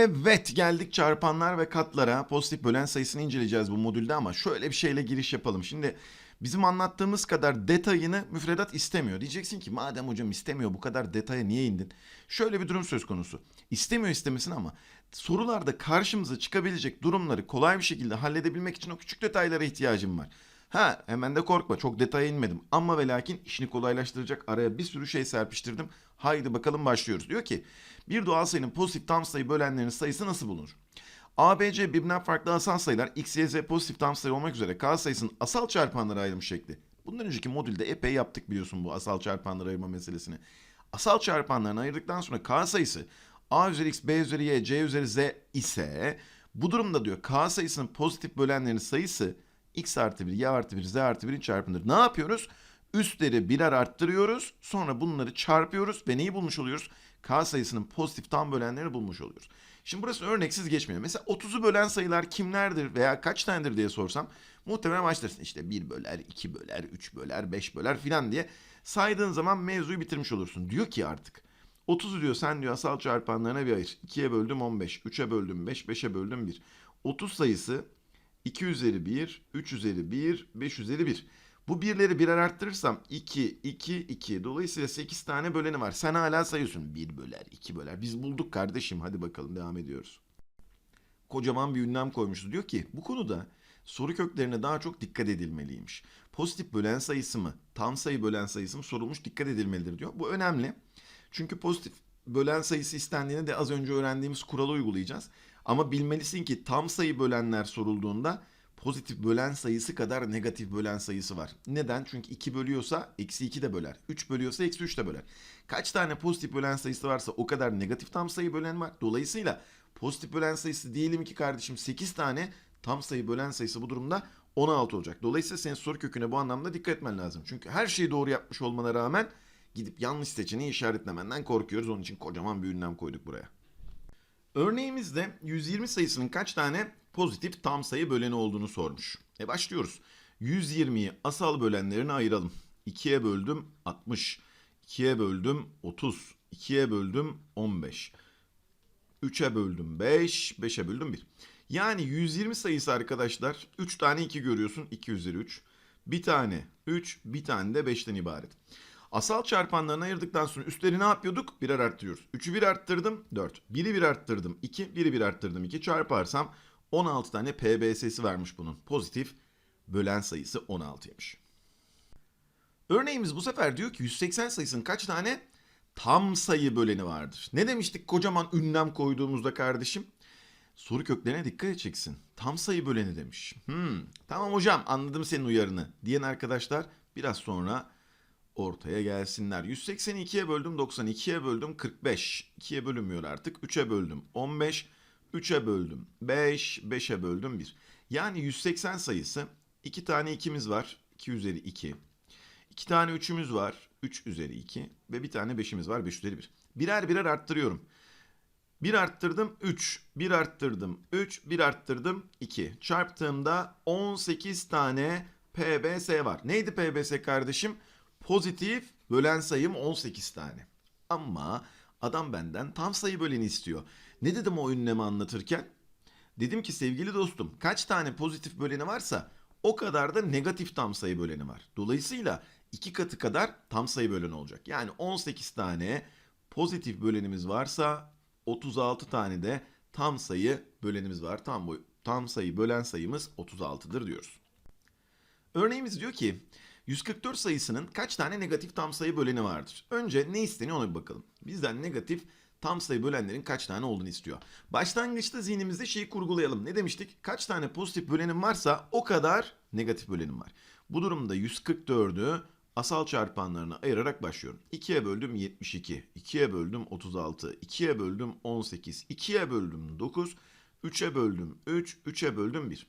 Evet geldik çarpanlar ve katlara. Pozitif bölen sayısını inceleyeceğiz bu modülde ama şöyle bir şeyle giriş yapalım. Şimdi bizim anlattığımız kadar detayını müfredat istemiyor. Diyeceksin ki madem hocam istemiyor bu kadar detaya niye indin? Şöyle bir durum söz konusu. İstemiyor istemesin ama sorularda karşımıza çıkabilecek durumları kolay bir şekilde halledebilmek için o küçük detaylara ihtiyacım var. Ha hemen de korkma çok detaya inmedim ama ve lakin işini kolaylaştıracak araya bir sürü şey serpiştirdim. Haydi bakalım başlıyoruz. Diyor ki bir doğal sayının pozitif tam sayı bölenlerinin sayısı nasıl bulunur? A, B, C birbirinden farklı asal sayılar x, y, z pozitif tam sayı olmak üzere k sayısının asal çarpanlara ayrılmış şekli. Bundan önceki modülde epey yaptık biliyorsun bu asal çarpanlara ayırma meselesini. Asal çarpanlarını ayırdıktan sonra k sayısı a üzeri x, b üzeri y, c üzeri z ise bu durumda diyor k sayısının pozitif bölenlerinin sayısı x artı 1, y artı 1, z artı 1'in çarpımıdır. Ne yapıyoruz? Üstleri birer arttırıyoruz. Sonra bunları çarpıyoruz ve neyi bulmuş oluyoruz? K sayısının pozitif tam bölenlerini bulmuş oluyoruz. Şimdi burası örneksiz geçmiyor. Mesela 30'u bölen sayılar kimlerdir veya kaç tanedir diye sorsam muhtemelen başlarsın. İşte 1 böler, 2 böler, 3 böler, 5 böler filan diye saydığın zaman mevzuyu bitirmiş olursun. Diyor ki artık 30'u diyor sen diyor asal çarpanlarına bir ayır. 2'ye böldüm 15, 3'e böldüm 5, 5'e böldüm 1. 30 sayısı 2 üzeri 1, 3 üzeri 1, 5 üzeri 1. Bu birleri birer arttırırsam 2, 2, 2. Dolayısıyla 8 tane böleni var. Sen hala sayıyorsun. 1 böler, 2 böler. Biz bulduk kardeşim. Hadi bakalım devam ediyoruz. Kocaman bir ünlem koymuştu. Diyor ki bu konuda soru köklerine daha çok dikkat edilmeliymiş. Pozitif bölen sayısı mı, tam sayı bölen sayısı mı sorulmuş dikkat edilmelidir diyor. Bu önemli. Çünkü pozitif bölen sayısı istendiğinde de az önce öğrendiğimiz kuralı uygulayacağız. Ama bilmelisin ki tam sayı bölenler sorulduğunda pozitif bölen sayısı kadar negatif bölen sayısı var. Neden? Çünkü 2 bölüyorsa eksi 2 de böler. 3 bölüyorsa eksi 3 de böler. Kaç tane pozitif bölen sayısı varsa o kadar negatif tam sayı bölen var. Dolayısıyla pozitif bölen sayısı diyelim ki kardeşim 8 tane tam sayı bölen sayısı bu durumda 16 olacak. Dolayısıyla senin soru köküne bu anlamda dikkat etmen lazım. Çünkü her şeyi doğru yapmış olmana rağmen gidip yanlış seçeneği işaretlemenden korkuyoruz. Onun için kocaman bir ünlem koyduk buraya. Örneğimizde 120 sayısının kaç tane pozitif tam sayı böleni olduğunu sormuş. E başlıyoruz. 120'yi asal bölenlerine ayıralım. 2'ye böldüm 60. 2'ye böldüm 30. 2'ye böldüm 15. 3'e böldüm 5. 5'e böldüm 1. Yani 120 sayısı arkadaşlar 3 tane 2 görüyorsun. 2 üzeri 3. Bir tane 3, bir tane de 5'ten ibaret. Asal çarpanlarını ayırdıktan sonra üstleri ne yapıyorduk? Birer arttırıyoruz. 3'ü bir arttırdım 4. 1'i bir arttırdım 2. 1'i bir arttırdım 2. Çarparsam 16 tane PBS'si vermiş bunun. Pozitif bölen sayısı 16'ymış. Örneğimiz bu sefer diyor ki 180 sayısının kaç tane tam sayı böleni vardır? Ne demiştik kocaman ünlem koyduğumuzda kardeşim? Soru köklerine dikkat edeceksin. Tam sayı böleni demiş. Hmm, tamam hocam anladım senin uyarını diyen arkadaşlar biraz sonra ortaya gelsinler. 182'ye böldüm 92'ye böldüm 45. 2'ye bölünmüyor artık. 3'e böldüm 15. 3'e böldüm 5. 5'e böldüm 1. Yani 180 sayısı 2 tane 2'miz var. 2 üzeri 2. 2 tane 3'ümüz var. 3 üzeri 2. Ve bir tane 5'imiz var. 5 üzeri 1. Birer birer arttırıyorum. 1 arttırdım 3, 1 arttırdım 3, 1 arttırdım 2. Çarptığımda 18 tane PBS var. Neydi PBS kardeşim? Pozitif bölen sayım 18 tane. Ama adam benden tam sayı böleni istiyor. Ne dedim o ünlemi anlatırken? Dedim ki sevgili dostum kaç tane pozitif böleni varsa o kadar da negatif tam sayı böleni var. Dolayısıyla iki katı kadar tam sayı böleni olacak. Yani 18 tane pozitif bölenimiz varsa 36 tane de tam sayı bölenimiz var. Tam boy, tam sayı bölen sayımız 36'dır diyoruz. Örneğimiz diyor ki 144 sayısının kaç tane negatif tam sayı böleni vardır? Önce ne isteniyor ona bir bakalım. Bizden negatif tam sayı bölenlerin kaç tane olduğunu istiyor. Başlangıçta zihnimizde şeyi kurgulayalım. Ne demiştik? Kaç tane pozitif bölenim varsa o kadar negatif bölenim var. Bu durumda 144'ü asal çarpanlarına ayırarak başlıyorum. 2'ye böldüm 72, 2'ye böldüm 36, 2'ye böldüm 18, 2'ye böldüm 9, 3'e böldüm 3, 3'e böldüm 1.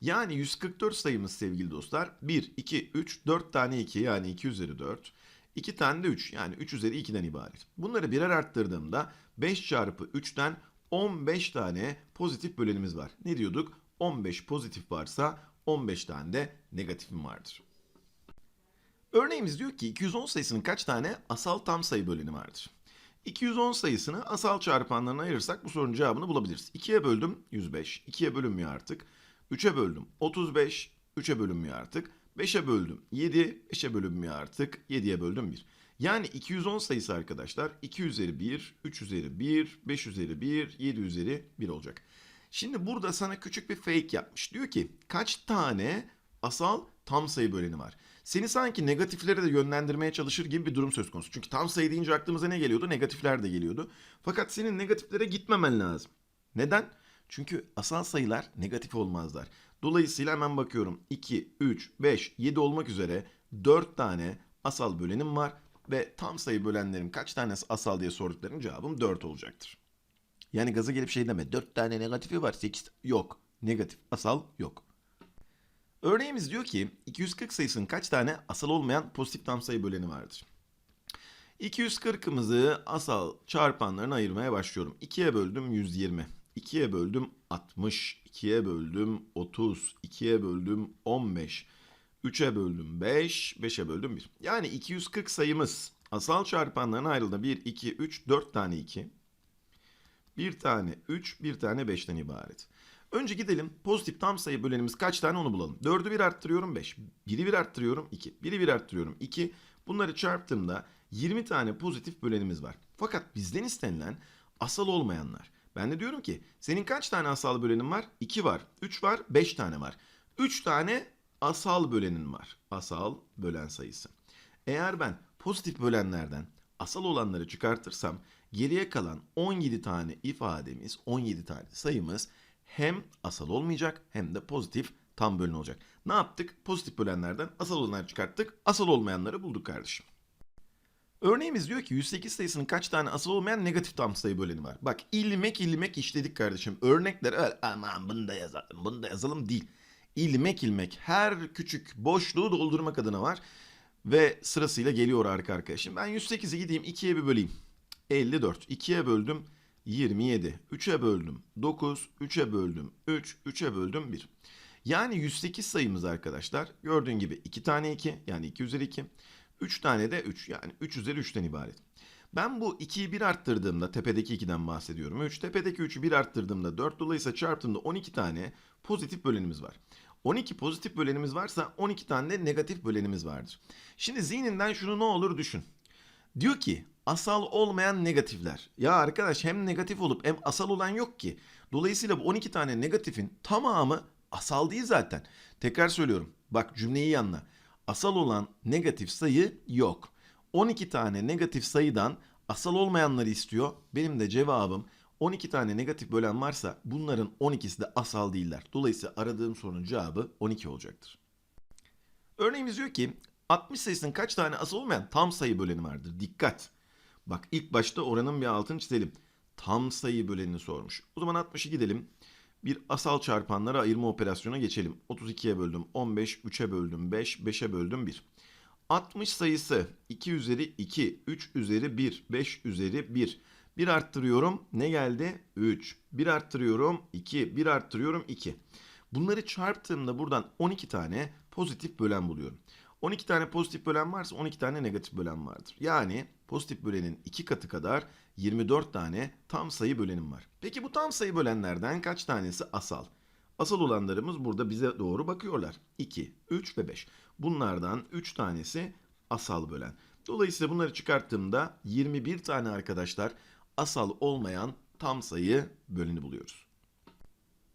Yani 144 sayımız sevgili dostlar 1, 2, 3, 4 tane 2 yani 2 üzeri 4. 2 tane de 3 yani 3 üzeri 2'den ibaret. Bunları birer arttırdığımda 5 çarpı 3'ten 15 tane pozitif bölenimiz var. Ne diyorduk? 15 pozitif varsa 15 tane de negatifim vardır. Örneğimiz diyor ki 210 sayısının kaç tane asal tam sayı böleni vardır? 210 sayısını asal çarpanlarına ayırırsak bu sorunun cevabını bulabiliriz. 2'ye böldüm 105. 2'ye bölünmüyor artık. 3'e böldüm 35. 3'e bölünmüyor artık. 5'e böldüm 7. 5'e bölünmüyor artık. 7'ye böldüm 1. Yani 210 sayısı arkadaşlar 2 üzeri 1, 3 üzeri 1, 5 üzeri 1, 7 üzeri 1 olacak. Şimdi burada sana küçük bir fake yapmış. Diyor ki kaç tane asal tam sayı böleni var? Seni sanki negatiflere de yönlendirmeye çalışır gibi bir durum söz konusu. Çünkü tam sayı deyince aklımıza ne geliyordu? Negatifler de geliyordu. Fakat senin negatiflere gitmemen lazım. Neden? Çünkü asal sayılar negatif olmazlar. Dolayısıyla hemen bakıyorum. 2, 3, 5, 7 olmak üzere 4 tane asal bölenim var. Ve tam sayı bölenlerim kaç tanesi asal diye sorduklarının cevabım 4 olacaktır. Yani gaza gelip şey deme. 4 tane negatifi var 8 yok. Negatif asal yok. Örneğimiz diyor ki 240 sayısının kaç tane asal olmayan pozitif tam sayı böleni vardır? 240'ımızı asal çarpanlarına ayırmaya başlıyorum. 2'ye böldüm 120. 2'ye böldüm 60. 2'ye böldüm 30. 2'ye böldüm 15. 3'e böldüm 5. 5'e böldüm 1. Yani 240 sayımız asal çarpanlarına ayrıldı. 1, 2, 3, 4 tane 2. Bir tane 3, bir tane 5'ten ibaret. Önce gidelim pozitif tam sayı bölenimiz kaç tane onu bulalım. 4'ü 1 arttırıyorum 5. 1'i 1 arttırıyorum 2. 1'i 1 arttırıyorum 2. Bunları çarptığımda 20 tane pozitif bölenimiz var. Fakat bizden istenilen asal olmayanlar. Ben de diyorum ki senin kaç tane asal bölenin var? 2 var, 3 var, 5 tane var. 3 tane asal bölenin var. Asal bölen sayısı. Eğer ben pozitif bölenlerden asal olanları çıkartırsam geriye kalan 17 tane ifademiz, 17 tane sayımız hem asal olmayacak hem de pozitif tam bölün olacak. Ne yaptık? Pozitif bölenlerden asal olanları çıkarttık. Asal olmayanları bulduk kardeşim. Örneğimiz diyor ki 108 sayısının kaç tane asal olmayan negatif tam sayı böleni var. Bak ilmek ilmek işledik kardeşim. Örnekler öyle aman bunu da yazalım bunu da yazalım değil. İlmek ilmek her küçük boşluğu doldurmak adına var. Ve sırasıyla geliyor arka arkaya. Şimdi ben 108'i gideyim 2'ye bir böleyim. 54. 2'ye böldüm 27. 3'e böldüm 9. 3'e böldüm 3. 3'e böldüm 1. Yani 108 sayımız arkadaşlar. Gördüğün gibi 2 tane 2 yani 2 üzeri 2. 3 tane de 3 yani 3 üzeri 3'ten ibaret. Ben bu 2'yi 1 arttırdığımda tepedeki 2'den bahsediyorum. 3 tepedeki 3'ü 1 arttırdığımda 4 dolayısıyla çarptığımda 12 tane pozitif bölenimiz var. 12 pozitif bölenimiz varsa 12 tane de negatif bölenimiz vardır. Şimdi zihninden şunu ne olur düşün. Diyor ki asal olmayan negatifler. Ya arkadaş hem negatif olup hem asal olan yok ki. Dolayısıyla bu 12 tane negatifin tamamı asal değil zaten. Tekrar söylüyorum. Bak cümleyi iyi anla. Asal olan negatif sayı yok. 12 tane negatif sayıdan asal olmayanları istiyor. Benim de cevabım 12 tane negatif bölen varsa bunların 12'si de asal değiller. Dolayısıyla aradığım sorunun cevabı 12 olacaktır. Örneğimiz diyor ki 60 sayısının kaç tane asal olmayan tam sayı böleni vardır? Dikkat. Bak ilk başta oranın bir altını çizelim. Tam sayı bölenini sormuş. O zaman 60'ı gidelim. Bir asal çarpanlara ayırma operasyona geçelim. 32'ye böldüm 15, 3'e böldüm 5, 5'e böldüm 1. 60 sayısı 2 üzeri 2, 3 üzeri 1, 5 üzeri 1. 1 arttırıyorum. Ne geldi? 3. 1 arttırıyorum. 2. 1 arttırıyorum. 2. Bunları çarptığımda buradan 12 tane pozitif bölen buluyorum. 12 tane pozitif bölen varsa 12 tane negatif bölen vardır. Yani pozitif bölenin 2 katı kadar 24 tane tam sayı bölenim var. Peki bu tam sayı bölenlerden kaç tanesi asal? Asal olanlarımız burada bize doğru bakıyorlar. 2, 3 ve 5. Bunlardan 3 tanesi asal bölen. Dolayısıyla bunları çıkarttığımda 21 tane arkadaşlar asal olmayan tam sayı böleni buluyoruz.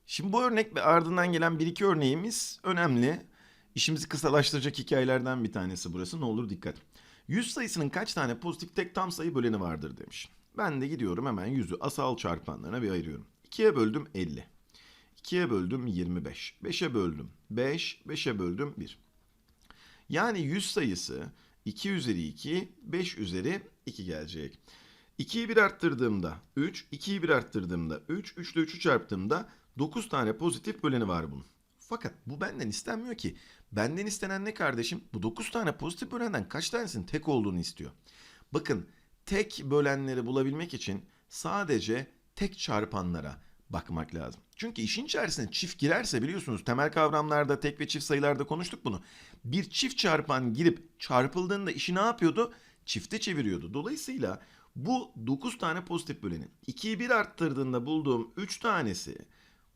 Şimdi bu örnek ve ardından gelen bir iki örneğimiz önemli. İşimizi kısalaştıracak hikayelerden bir tanesi burası. Ne olur dikkat. 100 sayısının kaç tane pozitif tek tam sayı böleni vardır demiş. Ben de gidiyorum hemen 100'ü asal çarpanlarına bir ayırıyorum. 2'ye böldüm 50. 2'ye böldüm 25. 5'e böldüm 5. 5'e böldüm 1. Yani 100 sayısı 2 üzeri 2, 5 üzeri 2 gelecek. 2'yi 1 arttırdığımda 3, 2'yi 1 arttırdığımda 3, 3 ile 3'ü çarptığımda 9 tane pozitif böleni var bunun. Fakat bu benden istenmiyor ki. Benden istenen ne kardeşim? Bu 9 tane pozitif bölenden kaç tanesinin tek olduğunu istiyor. Bakın tek bölenleri bulabilmek için sadece tek çarpanlara bakmak lazım. Çünkü işin içerisine çift girerse biliyorsunuz temel kavramlarda tek ve çift sayılarda konuştuk bunu. Bir çift çarpan girip çarpıldığında işi ne yapıyordu? Çifte çeviriyordu. Dolayısıyla Bu 9 tane pozitif bölenin 2'yi 1 arttırdığında bulduğum 3 tanesi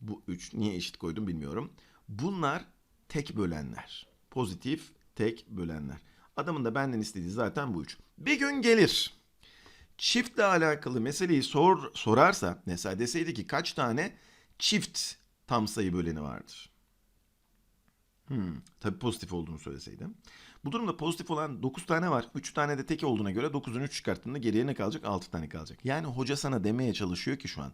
bu 3 niye eşit koydum bilmiyorum. Bunlar tek bölenler. Pozitif tek bölenler. Adamın da benden istediği zaten bu 3. Bir gün gelir. Çiftle alakalı meseleyi sor, sorarsa mesela deseydi ki kaç tane çift tam sayı böleni vardır? Hmm, tabii pozitif olduğunu söyleseydim. Bu durumda pozitif olan 9 tane var. 3 tane de tek olduğuna göre 9'un 3 çıkarttığında geriye ne kalacak? 6 tane kalacak. Yani hoca sana demeye çalışıyor ki şu an.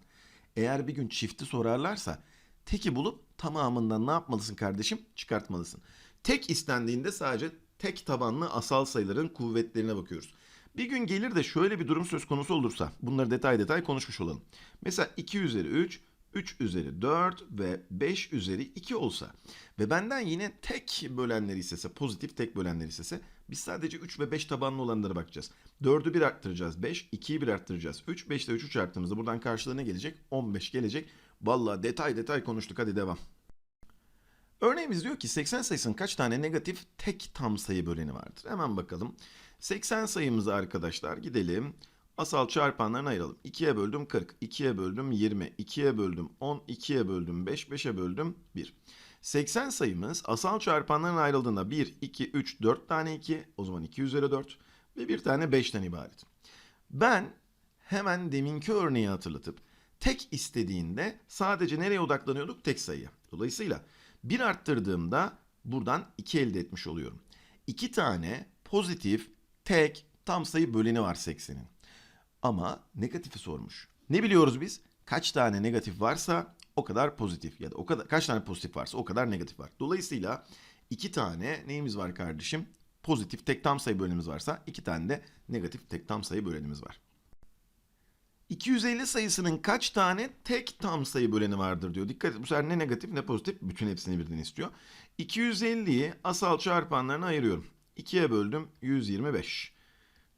Eğer bir gün çifti sorarlarsa teki bulup tamamından ne yapmalısın kardeşim? Çıkartmalısın. Tek istendiğinde sadece tek tabanlı asal sayıların kuvvetlerine bakıyoruz. Bir gün gelir de şöyle bir durum söz konusu olursa bunları detay detay konuşmuş olalım. Mesela 2 üzeri 3, 3 üzeri 4 ve 5 üzeri 2 olsa ve benden yine tek bölenleri istese, pozitif tek bölenleri istese biz sadece 3 ve 5 tabanlı olanlara bakacağız. 4'ü 1 arttıracağız 5, 2'yi 1 arttıracağız 3, 5 ile 3'ü çarptığımızda buradan karşılığı ne gelecek? 15 gelecek. Vallahi detay detay konuştuk hadi devam. Örneğimiz diyor ki 80 sayısının kaç tane negatif tek tam sayı böleni vardır? Hemen bakalım. 80 sayımızı arkadaşlar gidelim. Asal çarpanlarına ayıralım. 2'ye böldüm 40, 2'ye böldüm 20, 2'ye böldüm 10, 2'ye böldüm 5, 5'e böldüm 1. 80 sayımız asal çarpanlarına ayrıldığında 1, 2, 3, 4 tane 2, o zaman 2 üzeri 4 ve bir tane 5'ten ibaret. Ben hemen deminki örneği hatırlatıp tek istediğinde sadece nereye odaklanıyorduk? Tek sayıya. Dolayısıyla 1 arttırdığımda buradan 2 elde etmiş oluyorum. 2 tane pozitif tek tam sayı böleni var 80'in. Ama negatifi sormuş. Ne biliyoruz biz? Kaç tane negatif varsa o kadar pozitif ya da o kadar kaç tane pozitif varsa o kadar negatif var. Dolayısıyla iki tane neyimiz var kardeşim? Pozitif tek tam sayı bölenimiz varsa iki tane de negatif tek tam sayı bölenimiz var. 250 sayısının kaç tane tek tam sayı böleni vardır diyor. Dikkat et bu sefer ne negatif ne pozitif bütün hepsini birden istiyor. 250'yi asal çarpanlarına ayırıyorum. 2'ye böldüm 125.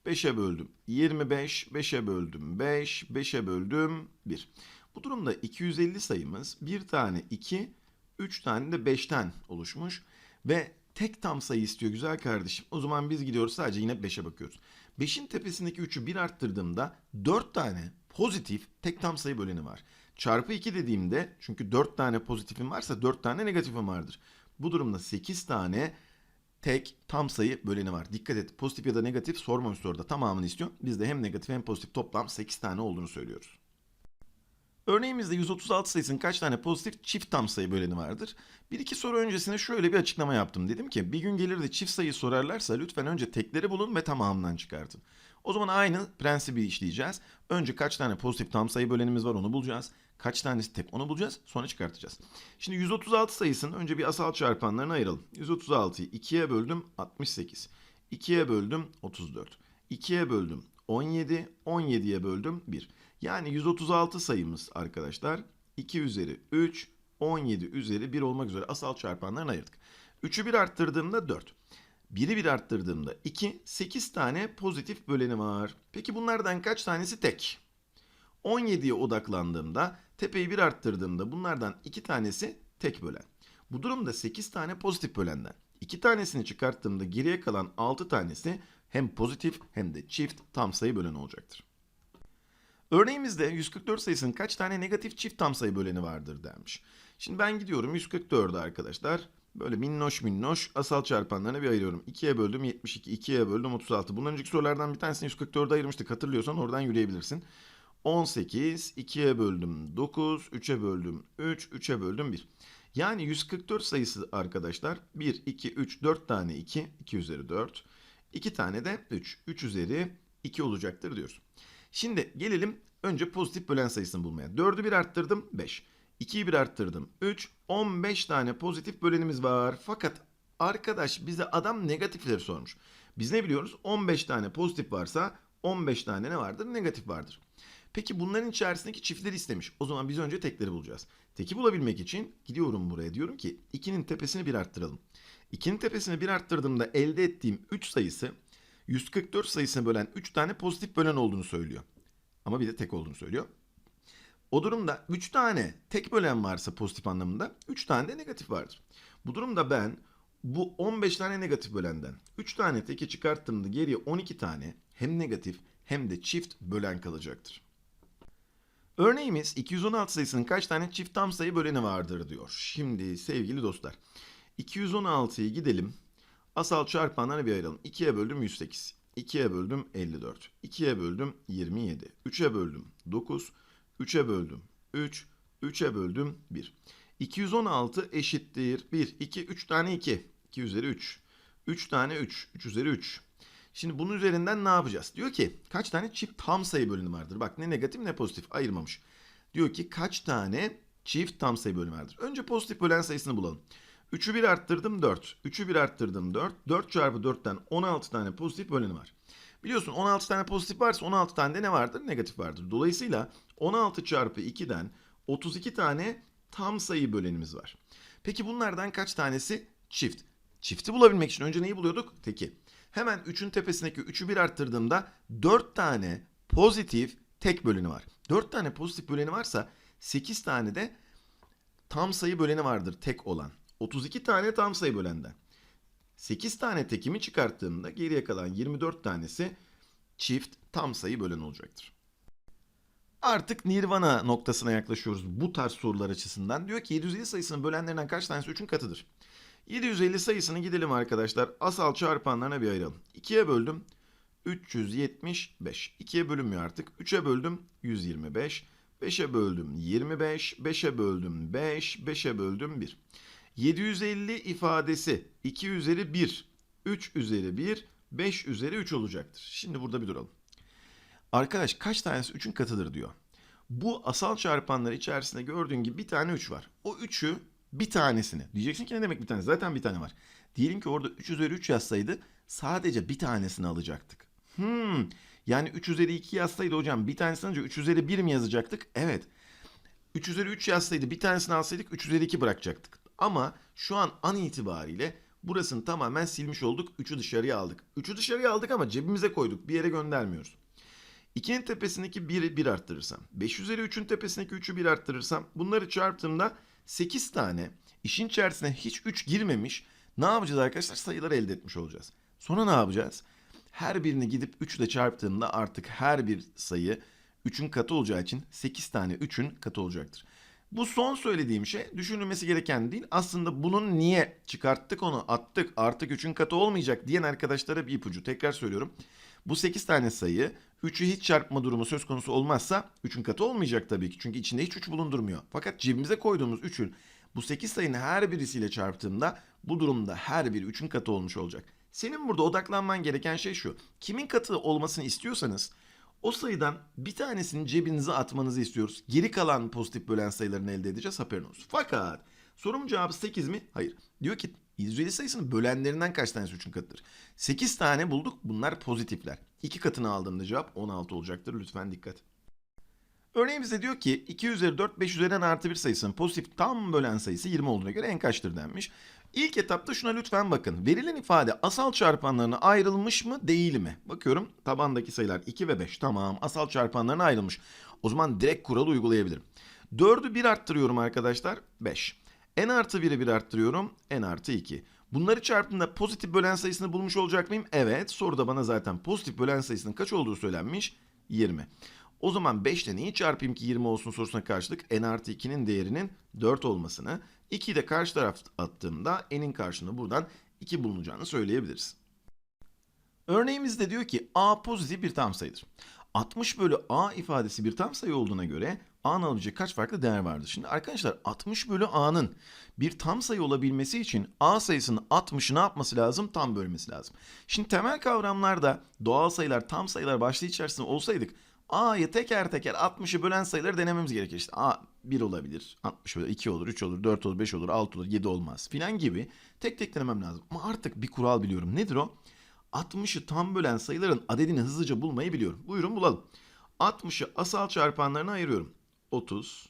5'e böldüm 25, 5'e böldüm 5, 5'e böldüm 1. Bu durumda 250 sayımız bir tane 2, 3 tane de 5'ten oluşmuş ve tek tam sayı istiyor güzel kardeşim. O zaman biz gidiyoruz sadece yine 5'e bakıyoruz. 5'in tepesindeki 3'ü 1 arttırdığımda 4 tane pozitif tek tam sayı böleni var. Çarpı 2 dediğimde çünkü 4 tane pozitifim varsa 4 tane negatifim vardır. Bu durumda 8 tane tek tam sayı böleni var. Dikkat et pozitif ya da negatif sormamış soruda tamamını istiyor. Biz de hem negatif hem pozitif toplam 8 tane olduğunu söylüyoruz. Örneğimizde 136 sayısının kaç tane pozitif çift tam sayı böleni vardır? Bir iki soru öncesine şöyle bir açıklama yaptım. Dedim ki bir gün gelir de çift sayı sorarlarsa lütfen önce tekleri bulun ve tamamından çıkartın. O zaman aynı prensibi işleyeceğiz. Önce kaç tane pozitif tam sayı bölenimiz var onu bulacağız. Kaç tanesi tek onu bulacağız sonra çıkartacağız. Şimdi 136 sayısının önce bir asal çarpanlarını ayıralım. 136'yı 2'ye böldüm 68. 2'ye böldüm 34. 2'ye böldüm 17. 17'ye böldüm 1. Yani 136 sayımız arkadaşlar 2 üzeri 3, 17 üzeri 1 olmak üzere asal çarpanlarını ayırdık. 3'ü 1 arttırdığımda 4. 1'i 1 arttırdığımda 2, 8 tane pozitif böleni var. Peki bunlardan kaç tanesi tek? 17'ye odaklandığımda, tepeyi 1 arttırdığımda bunlardan 2 tanesi tek bölen. Bu durumda 8 tane pozitif bölenden. 2 tanesini çıkarttığımda geriye kalan 6 tanesi hem pozitif hem de çift tam sayı bölen olacaktır. Örneğimizde 144 sayısının kaç tane negatif çift tam sayı böleni vardır denmiş. Şimdi ben gidiyorum 144'ü arkadaşlar. Böyle minnoş minnoş asal çarpanlarına bir ayırıyorum. 2'ye böldüm 72, 2'ye böldüm 36. Bundan önceki sorulardan bir tanesini 144'e ayırmıştık. Hatırlıyorsan oradan yürüyebilirsin. 18, 2'ye böldüm 9, 3'e böldüm 3, 3'e böldüm 1. Yani 144 sayısı arkadaşlar 1, 2, 3, 4 tane 2, 2 üzeri 4. 2 tane de 3, 3 üzeri 2 olacaktır diyoruz. Şimdi gelelim önce pozitif bölen sayısını bulmaya. 4'ü 1 arttırdım 5. 2'yi 1 arttırdım 3. 15 tane pozitif bölenimiz var. Fakat arkadaş bize adam negatifleri sormuş. Biz ne biliyoruz? 15 tane pozitif varsa 15 tane ne vardır? Negatif vardır. Peki bunların içerisindeki çiftleri istemiş. O zaman biz önce tekleri bulacağız. Teki bulabilmek için gidiyorum buraya diyorum ki 2'nin tepesini 1 arttıralım. 2'nin tepesini 1 arttırdığımda elde ettiğim 3 sayısı 144 sayısını bölen 3 tane pozitif bölen olduğunu söylüyor. Ama bir de tek olduğunu söylüyor. O durumda 3 tane tek bölen varsa pozitif anlamında 3 tane de negatif vardır. Bu durumda ben bu 15 tane negatif bölenden 3 tane teki çıkarttığımda geriye 12 tane hem negatif hem de çift bölen kalacaktır. Örneğimiz 216 sayısının kaç tane çift tam sayı böleni vardır diyor. Şimdi sevgili dostlar 216'yı gidelim asal çarpanlara bir ayıralım. 2'ye böldüm 108. 2'ye böldüm 54. 2'ye böldüm 27. 3'e böldüm 9. 3'e böldüm 3. 3'e böldüm 1. 216 eşittir 1, 2, 3 tane 2. 2 üzeri 3. 3 tane 3. 3 üzeri 3. Şimdi bunun üzerinden ne yapacağız? Diyor ki kaç tane çift tam sayı bölümü vardır? Bak ne negatif ne pozitif ayırmamış. Diyor ki kaç tane çift tam sayı bölümü vardır? Önce pozitif bölen sayısını bulalım. 3'ü 1 arttırdım 4. 3'ü 1 arttırdım 4. 4 çarpı 4'ten 16 tane pozitif böleni var. Biliyorsun 16 tane pozitif varsa 16 tane de ne vardır? Negatif vardır. Dolayısıyla 16 çarpı 2'den 32 tane tam sayı bölenimiz var. Peki bunlardan kaç tanesi çift? Çifti bulabilmek için önce neyi buluyorduk? Teki. Hemen 3'ün tepesindeki 3'ü 1 arttırdığımda 4 tane pozitif tek böleni var. 4 tane pozitif böleni varsa 8 tane de tam sayı böleni vardır tek olan. 32 tane tam sayı bölenden. 8 tane tekimi çıkarttığımda geriye kalan 24 tanesi çift tam sayı bölen olacaktır. Artık nirvana noktasına yaklaşıyoruz bu tarz sorular açısından. Diyor ki 750 sayısının bölenlerinden kaç tanesi 3'ün katıdır? 750 sayısını gidelim arkadaşlar. Asal çarpanlarına bir ayıralım. 2'ye böldüm. 375. 2'ye bölünmüyor artık. 3'e böldüm. 125. 5'e böldüm 25, 5'e böldüm 5, 5'e böldüm 1. 750 ifadesi 2 üzeri 1, 3 üzeri 1, 5 üzeri 3 olacaktır. Şimdi burada bir duralım. Arkadaş kaç tanesi 3'ün katıdır diyor. Bu asal çarpanlar içerisinde gördüğün gibi bir tane 3 var. O 3'ü bir tanesini. Diyeceksin ki ne demek bir tane? Zaten bir tane var. Diyelim ki orada 3 üzeri 3 yazsaydı sadece bir tanesini alacaktık. Hmm, yani 3 üzeri 2 yazsaydı hocam bir tanesini önce 3 üzeri 1 mi yazacaktık? Evet. 3 üzeri 3 yazsaydı bir tanesini alsaydık 3 üzeri 2 bırakacaktık. Ama şu an an itibariyle burasını tamamen silmiş olduk. 3'ü dışarıya aldık. 3'ü dışarıya aldık ama cebimize koyduk. Bir yere göndermiyoruz. 2'nin tepesindeki 1'i 1 arttırırsam, 5 üzeri 3'ün tepesindeki 3'ü 1 arttırırsam bunları çarptığımda 8 tane işin içerisine hiç 3 girmemiş ne yapacağız arkadaşlar? Sayıları elde etmiş olacağız. Sonra ne yapacağız? Her birini gidip 3 ile çarptığımda artık her bir sayı 3'ün katı olacağı için 8 tane 3'ün katı olacaktır. Bu son söylediğim şey düşünülmesi gereken değil. Aslında bunun niye çıkarttık onu attık artık 3'ün katı olmayacak diyen arkadaşlara bir ipucu. Tekrar söylüyorum. Bu 8 tane sayı 3'ü hiç çarpma durumu söz konusu olmazsa 3'ün katı olmayacak tabii ki. Çünkü içinde hiç 3 bulundurmuyor. Fakat cebimize koyduğumuz 3'ün bu 8 sayının her birisiyle çarptığımda bu durumda her biri 3'ün katı olmuş olacak. Senin burada odaklanman gereken şey şu. Kimin katı olmasını istiyorsanız o sayıdan bir tanesini cebinize atmanızı istiyoruz. Geri kalan pozitif bölen sayılarını elde edeceğiz haberin olsun. Fakat sorum cevabı 8 mi? Hayır. Diyor ki 150 sayısının bölenlerinden kaç tanesi 3'ün katıdır? 8 tane bulduk bunlar pozitifler. 2 katını aldığımda cevap 16 olacaktır lütfen dikkat. Örneğimizde diyor ki 2 üzeri 4 5 üzeri n artı 1 sayısının pozitif tam bölen sayısı 20 olduğuna göre en kaçtır denmiş. İlk etapta şuna lütfen bakın. Verilen ifade asal çarpanlarına ayrılmış mı değil mi? Bakıyorum tabandaki sayılar 2 ve 5 tamam asal çarpanlarına ayrılmış. O zaman direkt kuralı uygulayabilirim. 4'ü 1 arttırıyorum arkadaşlar 5. n artı 1'i 1 arttırıyorum n artı 2. Bunları çarptığımda pozitif bölen sayısını bulmuş olacak mıyım? Evet soruda bana zaten pozitif bölen sayısının kaç olduğu söylenmiş 20. O zaman 5 ile neyi çarpayım ki 20 olsun sorusuna karşılık n artı 2'nin değerinin 4 olmasını 2'yi de karşı taraf attığımda n'in karşılığında buradan 2 bulunacağını söyleyebiliriz. Örneğimizde diyor ki a pozitif bir tam sayıdır. 60 bölü a ifadesi bir tam sayı olduğuna göre a'nın alabilecek kaç farklı değer vardır? Şimdi arkadaşlar 60 bölü a'nın bir tam sayı olabilmesi için a sayısının 60'ı ne yapması lazım? Tam bölmesi lazım. Şimdi temel kavramlarda doğal sayılar tam sayılar başlığı içerisinde olsaydık A'yı teker teker 60'ı bölen sayıları denememiz gerekir. İşte A 1 olabilir, 60 olur, 2 olur, 3 olur, 4 olur, 5 olur, 6 olur, 7 olmaz filan gibi tek tek denemem lazım. Ama artık bir kural biliyorum. Nedir o? 60'ı tam bölen sayıların adedini hızlıca bulmayı biliyorum. Buyurun bulalım. 60'ı asal çarpanlarına ayırıyorum. 30,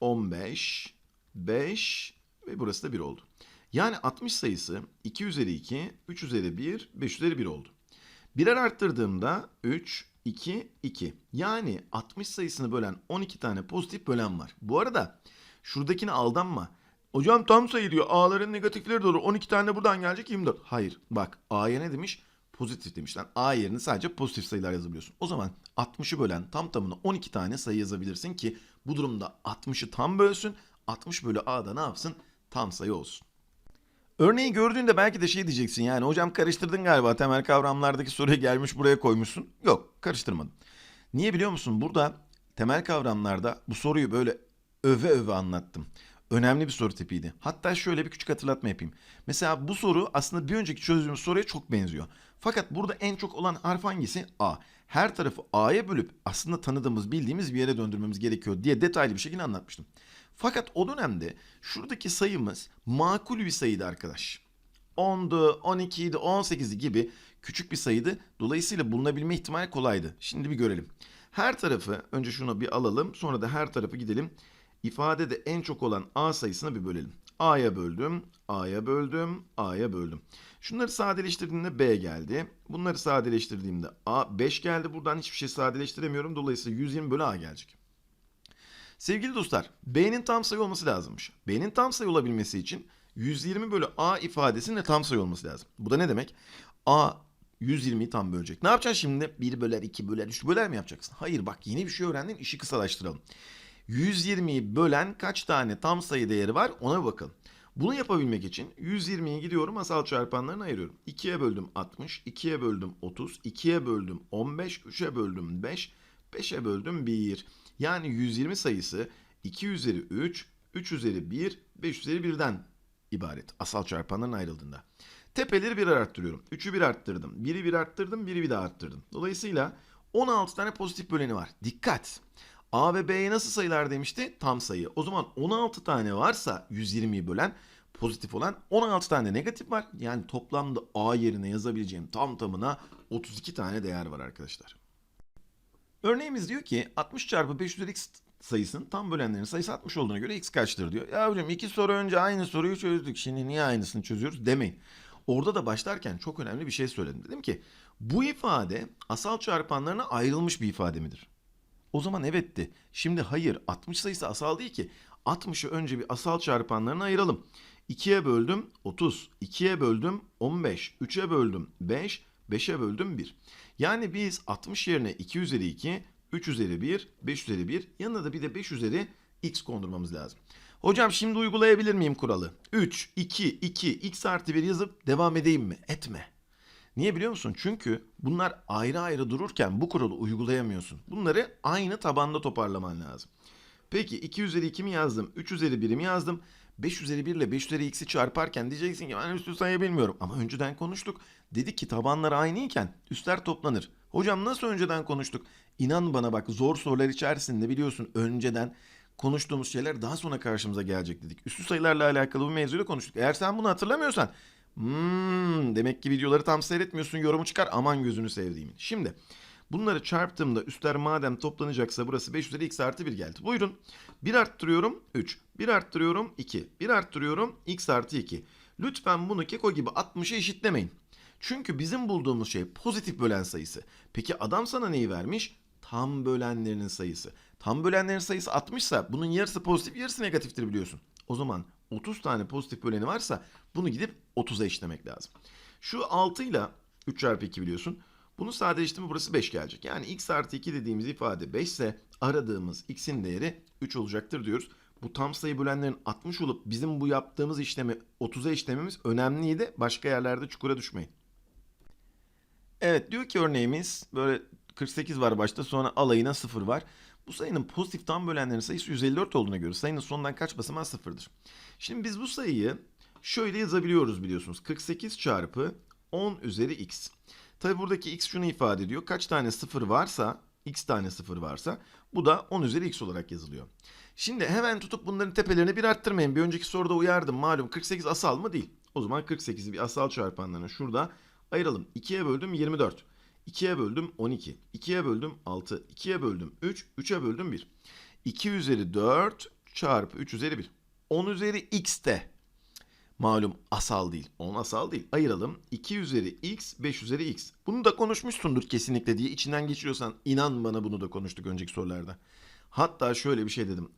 15, 5 ve burası da 1 oldu. Yani 60 sayısı 2 üzeri 2, 3 üzeri 1, 5 üzeri 1 oldu. Birer arttırdığımda 3, 2, 2. Yani 60 sayısını bölen 12 tane pozitif bölen var. Bu arada şuradakine aldanma. Hocam tam sayı diyor. A'ların negatifleri doğru. 12 tane buradan gelecek 24. Hayır. Bak A'ya ne demiş? Pozitif demişler. A yerine sadece pozitif sayılar yazabiliyorsun. O zaman 60'ı bölen tam tamına 12 tane sayı yazabilirsin ki bu durumda 60'ı tam bölsün. 60 bölü A'da ne yapsın? Tam sayı olsun. Örneği gördüğünde belki de şey diyeceksin yani hocam karıştırdın galiba temel kavramlardaki soruyu gelmiş buraya koymuşsun. Yok karıştırmadım. Niye biliyor musun? Burada temel kavramlarda bu soruyu böyle öve öve anlattım. Önemli bir soru tipiydi. Hatta şöyle bir küçük hatırlatma yapayım. Mesela bu soru aslında bir önceki çözdüğümüz soruya çok benziyor. Fakat burada en çok olan harf hangisi? A. Her tarafı A'ya bölüp aslında tanıdığımız, bildiğimiz bir yere döndürmemiz gerekiyor diye detaylı bir şekilde anlatmıştım. Fakat o dönemde şuradaki sayımız makul bir sayıydı arkadaş. 10'du, 12'ydi, 18'di gibi küçük bir sayıydı. Dolayısıyla bulunabilme ihtimali kolaydı. Şimdi bir görelim. Her tarafı önce şunu bir alalım sonra da her tarafı gidelim. İfadede en çok olan A sayısını bir bölelim. A'ya böldüm, A'ya böldüm, A'ya böldüm. Şunları sadeleştirdiğimde B geldi. Bunları sadeleştirdiğimde A 5 geldi. Buradan hiçbir şey sadeleştiremiyorum. Dolayısıyla 120 bölü A gelecek. Sevgili dostlar, B'nin tam sayı olması lazımmış. B'nin tam sayı olabilmesi için 120 bölü A ifadesinin de tam sayı olması lazım. Bu da ne demek? A 120'yi tam bölecek. Ne yapacaksın şimdi? 1 böler, 2 böler, 3 böler mi yapacaksın? Hayır bak yeni bir şey öğrendin, işi kısalaştıralım. 120'yi bölen kaç tane tam sayı değeri var ona bir bakalım. Bunu yapabilmek için 120'yi gidiyorum asal çarpanlarına ayırıyorum. 2'ye böldüm 60, 2'ye böldüm 30, 2'ye böldüm 15, 3'e böldüm 5, 5'e böldüm 1. Yani 120 sayısı 2 üzeri 3, 3 üzeri 1, 5 üzeri 1'den ibaret. Asal çarpanların ayrıldığında. Tepeleri bir arttırıyorum. 3'ü bir arttırdım. 1'i bir arttırdım. 1'i bir daha arttırdım. Dolayısıyla 16 tane pozitif böleni var. Dikkat! A ve B'ye nasıl sayılar demişti? Tam sayı. O zaman 16 tane varsa 120'yi bölen pozitif olan 16 tane negatif var. Yani toplamda A yerine yazabileceğim tam tamına 32 tane değer var arkadaşlar. Örneğimiz diyor ki 60 çarpı 5 üzeri x sayısının tam bölenlerin sayısı 60 olduğuna göre x kaçtır diyor. Ya hocam iki soru önce aynı soruyu çözdük. Şimdi niye aynısını çözüyoruz demeyin. Orada da başlarken çok önemli bir şey söyledim. Dedim ki bu ifade asal çarpanlarına ayrılmış bir ifade midir? O zaman evetti. Şimdi hayır 60 sayısı asal değil ki. 60'ı önce bir asal çarpanlarına ayıralım. 2'ye böldüm 30, 2'ye böldüm 15, 3'e böldüm 5, 5'e böldüm 1. Yani biz 60 yerine 2 üzeri 2, 3 üzeri 1, 5 üzeri 1 yanına da bir de 5 üzeri x kondurmamız lazım. Hocam şimdi uygulayabilir miyim kuralı? 3, 2, 2, x artı 1 yazıp devam edeyim mi? Etme. Niye biliyor musun? Çünkü bunlar ayrı ayrı dururken bu kuralı uygulayamıyorsun. Bunları aynı tabanda toparlaman lazım. Peki 2 üzeri 2 mi yazdım? 3 üzeri 1'i mi yazdım? 5 üzeri 1 ile 5 üzeri x'i çarparken diyeceksin ki ben üstü sayı bilmiyorum. Ama önceden konuştuk. Dedik ki tabanlar aynıyken üstler toplanır. Hocam nasıl önceden konuştuk? İnan bana bak zor sorular içerisinde biliyorsun önceden konuştuğumuz şeyler daha sonra karşımıza gelecek dedik. Üstü sayılarla alakalı bu mevzuyla konuştuk. Eğer sen bunu hatırlamıyorsan Hmm, demek ki videoları tam seyretmiyorsun yorumu çıkar aman gözünü sevdiğimin. Şimdi bunları çarptığımda üstler madem toplanacaksa burası 5 üzeri x artı 1 geldi. Buyurun 1 arttırıyorum 3, 1 arttırıyorum 2, 1 arttırıyorum x artı 2. Lütfen bunu keko gibi 60'a eşitlemeyin. Çünkü bizim bulduğumuz şey pozitif bölen sayısı. Peki adam sana neyi vermiş? Tam bölenlerinin sayısı. Tam bölenlerin sayısı 60 ise bunun yarısı pozitif yarısı negatiftir biliyorsun. O zaman 30 tane pozitif böleni varsa bunu gidip 30'a eşitlemek lazım. Şu 6 ile 3 çarpı 2 biliyorsun. Bunu sadeleştirme burası 5 gelecek. Yani x artı 2 dediğimiz ifade 5 ise aradığımız x'in değeri 3 olacaktır diyoruz. Bu tam sayı bölenlerin 60 olup bizim bu yaptığımız işlemi 30'a işlememiz önemliydi. Başka yerlerde çukura düşmeyin. Evet diyor ki örneğimiz böyle 48 var başta sonra alayına 0 var. Bu sayının pozitif tam bölenlerin sayısı 154 olduğuna göre sayının sonundan kaç basamağı sıfırdır. Şimdi biz bu sayıyı şöyle yazabiliyoruz biliyorsunuz. 48 çarpı 10 üzeri x. Tabi buradaki x şunu ifade ediyor. Kaç tane sıfır varsa, x tane sıfır varsa bu da 10 üzeri x olarak yazılıyor. Şimdi hemen tutup bunların tepelerini bir arttırmayın. Bir önceki soruda uyardım. Malum 48 asal mı? Değil. O zaman 48'i bir asal çarpanlarına şurada ayıralım. 2'ye böldüm 24. 2'ye böldüm 12. 2'ye böldüm 6. 2'ye böldüm 3. 3'e böldüm 1. 2 üzeri 4 çarpı 3 üzeri 1. 10 üzeri x de malum asal değil. 10 asal değil. Ayıralım. 2 üzeri x 5 üzeri x. Bunu da konuşmuşsundur kesinlikle diye içinden geçiriyorsan inan bana bunu da konuştuk önceki sorularda. Hatta şöyle bir şey dedim.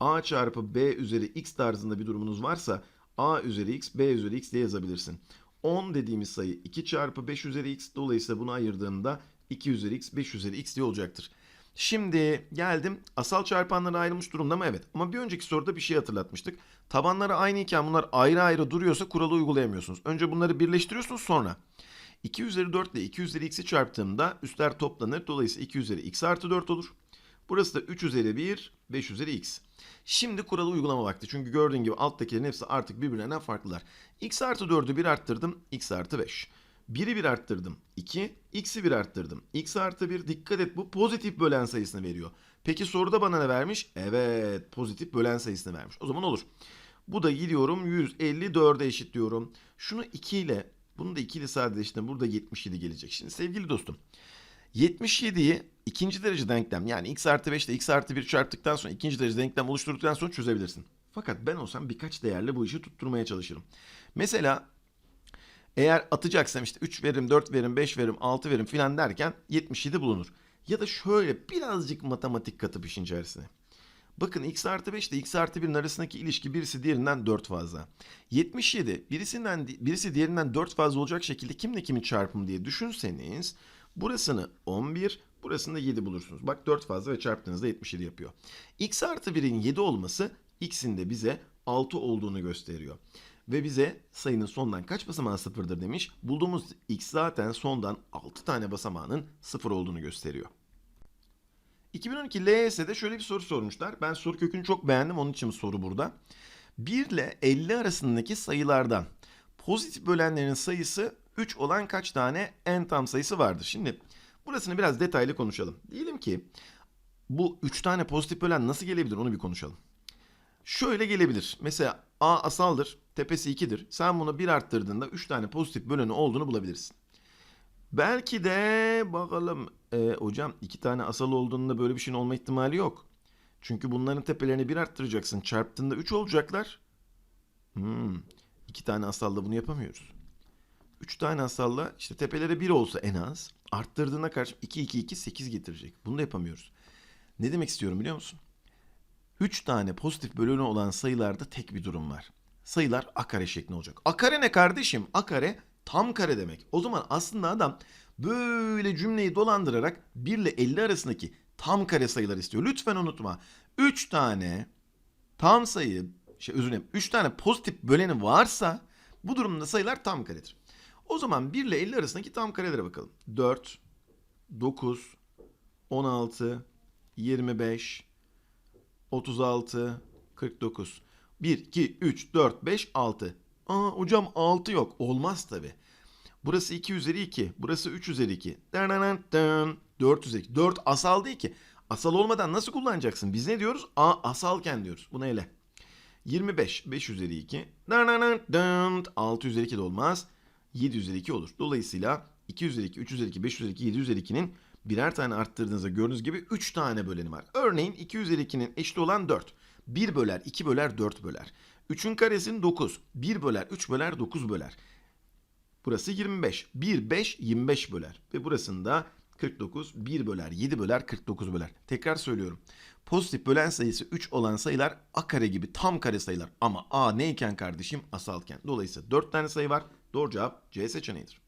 a çarpı b üzeri x tarzında bir durumunuz varsa a üzeri x b üzeri x diye yazabilirsin. 10 dediğimiz sayı 2 çarpı 5 üzeri x. Dolayısıyla bunu ayırdığımda 2 üzeri x 5 üzeri x diye olacaktır. Şimdi geldim asal çarpanlara ayrılmış durumda mı? Evet. Ama bir önceki soruda bir şey hatırlatmıştık. Tabanları aynı iken bunlar ayrı ayrı duruyorsa kuralı uygulayamıyorsunuz. Önce bunları birleştiriyorsunuz sonra. 2 üzeri 4 ile 2 üzeri x'i çarptığımda üstler toplanır. Dolayısıyla 2 üzeri x artı 4 olur. Burası da 3 üzeri 1, 5 üzeri x. Şimdi kuralı uygulama vakti. Çünkü gördüğün gibi alttakilerin hepsi artık birbirlerinden farklılar. x artı 4'ü 1 arttırdım. x artı 5. 1'i 1 arttırdım. 2. X'i 1 arttırdım. X artı 1 dikkat et bu pozitif bölen sayısını veriyor. Peki soruda bana ne vermiş? Evet pozitif bölen sayısını vermiş. O zaman olur. Bu da gidiyorum 154'e eşitliyorum. Şunu 2 ile bunu da 2 ile sadeleştirdim. Burada 77 gelecek. Şimdi sevgili dostum 77'yi ikinci derece denklem yani x artı 5 ile x artı 1 çarptıktan sonra ikinci derece denklem oluşturduktan sonra çözebilirsin. Fakat ben olsam birkaç değerle bu işi tutturmaya çalışırım. Mesela eğer atacaksam işte 3 verim, 4 verim, 5 verim, 6 verim filan derken 77 bulunur. Ya da şöyle birazcık matematik katıp işin içerisine. Bakın x artı 5 ile x artı 1'in arasındaki ilişki birisi diğerinden 4 fazla. 77 birisinden birisi diğerinden 4 fazla olacak şekilde kimle kimin çarpımı diye düşünseniz burasını 11 burasını da 7 bulursunuz. Bak 4 fazla ve çarptığınızda 77 yapıyor. x artı 1'in 7 olması x'in de bize 6 olduğunu gösteriyor. Ve bize sayının sondan kaç basamağı sıfırdır demiş. Bulduğumuz x zaten sondan 6 tane basamağının sıfır olduğunu gösteriyor. 2012 LYS'de şöyle bir soru sormuşlar. Ben soru kökünü çok beğendim. Onun için soru burada. 1 ile 50 arasındaki sayılardan pozitif bölenlerin sayısı 3 olan kaç tane en tam sayısı vardır? Şimdi burasını biraz detaylı konuşalım. Diyelim ki bu 3 tane pozitif bölen nasıl gelebilir onu bir konuşalım. Şöyle gelebilir. Mesela A asaldır, tepesi 2'dir. Sen bunu 1 arttırdığında 3 tane pozitif böleni olduğunu bulabilirsin. Belki de bakalım e, hocam iki tane asal olduğunda böyle bir şeyin olma ihtimali yok. Çünkü bunların tepelerini bir arttıracaksın. Çarptığında 3 olacaklar. Hmm, iki tane asalla bunu yapamıyoruz. 3 tane asalla işte tepeleri 1 olsa en az arttırdığına karşı 2 2 2 8 getirecek. Bunu da yapamıyoruz. Ne demek istiyorum biliyor musun? 3 tane pozitif böleni olan sayılarda tek bir durum var. Sayılar a kare şeklinde olacak. A kare ne kardeşim? A kare tam kare demek. O zaman aslında adam böyle cümleyi dolandırarak 1 ile 50 arasındaki tam kare sayılar istiyor. Lütfen unutma. 3 tane tam sayı, şey özür dilerim 3 tane pozitif böleni varsa bu durumda sayılar tam karedir. O zaman 1 ile 50 arasındaki tam karelere bakalım. 4, 9, 16, 25, 36, 49. 1, 2, 3, 4, 5, 6. Aa hocam 6 yok. Olmaz tabi. Burası 2 üzeri 2. Burası 3 üzeri 2. 4 üzeri 2. 4 asal değil ki. Asal olmadan nasıl kullanacaksın? Biz ne diyoruz? A asalken diyoruz. Bunu ele. 25. 5 üzeri 2. 6 üzeri 2 de olmaz. 7 üzeri 2 olur. Dolayısıyla 2 üzeri 2, 3 üzeri 2, 5 üzeri 2, 7 üzeri 2'nin birer tane arttırdığınızda gördüğünüz gibi 3 tane böleni var. Örneğin 2 üzeri 2'nin eşit olan 4. 1 böler, 2 böler, 4 böler. 3'ün karesini 9. 1 böler, 3 böler, 9 böler. Burası 25. 1, 5, 25 böler. Ve burasında 49. 1 böler, 7 böler, 49 böler. Tekrar söylüyorum. Pozitif bölen sayısı 3 olan sayılar a kare gibi tam kare sayılar. Ama a neyken kardeşim? Asalken. Dolayısıyla 4 tane sayı var. Doğru cevap C seçeneğidir.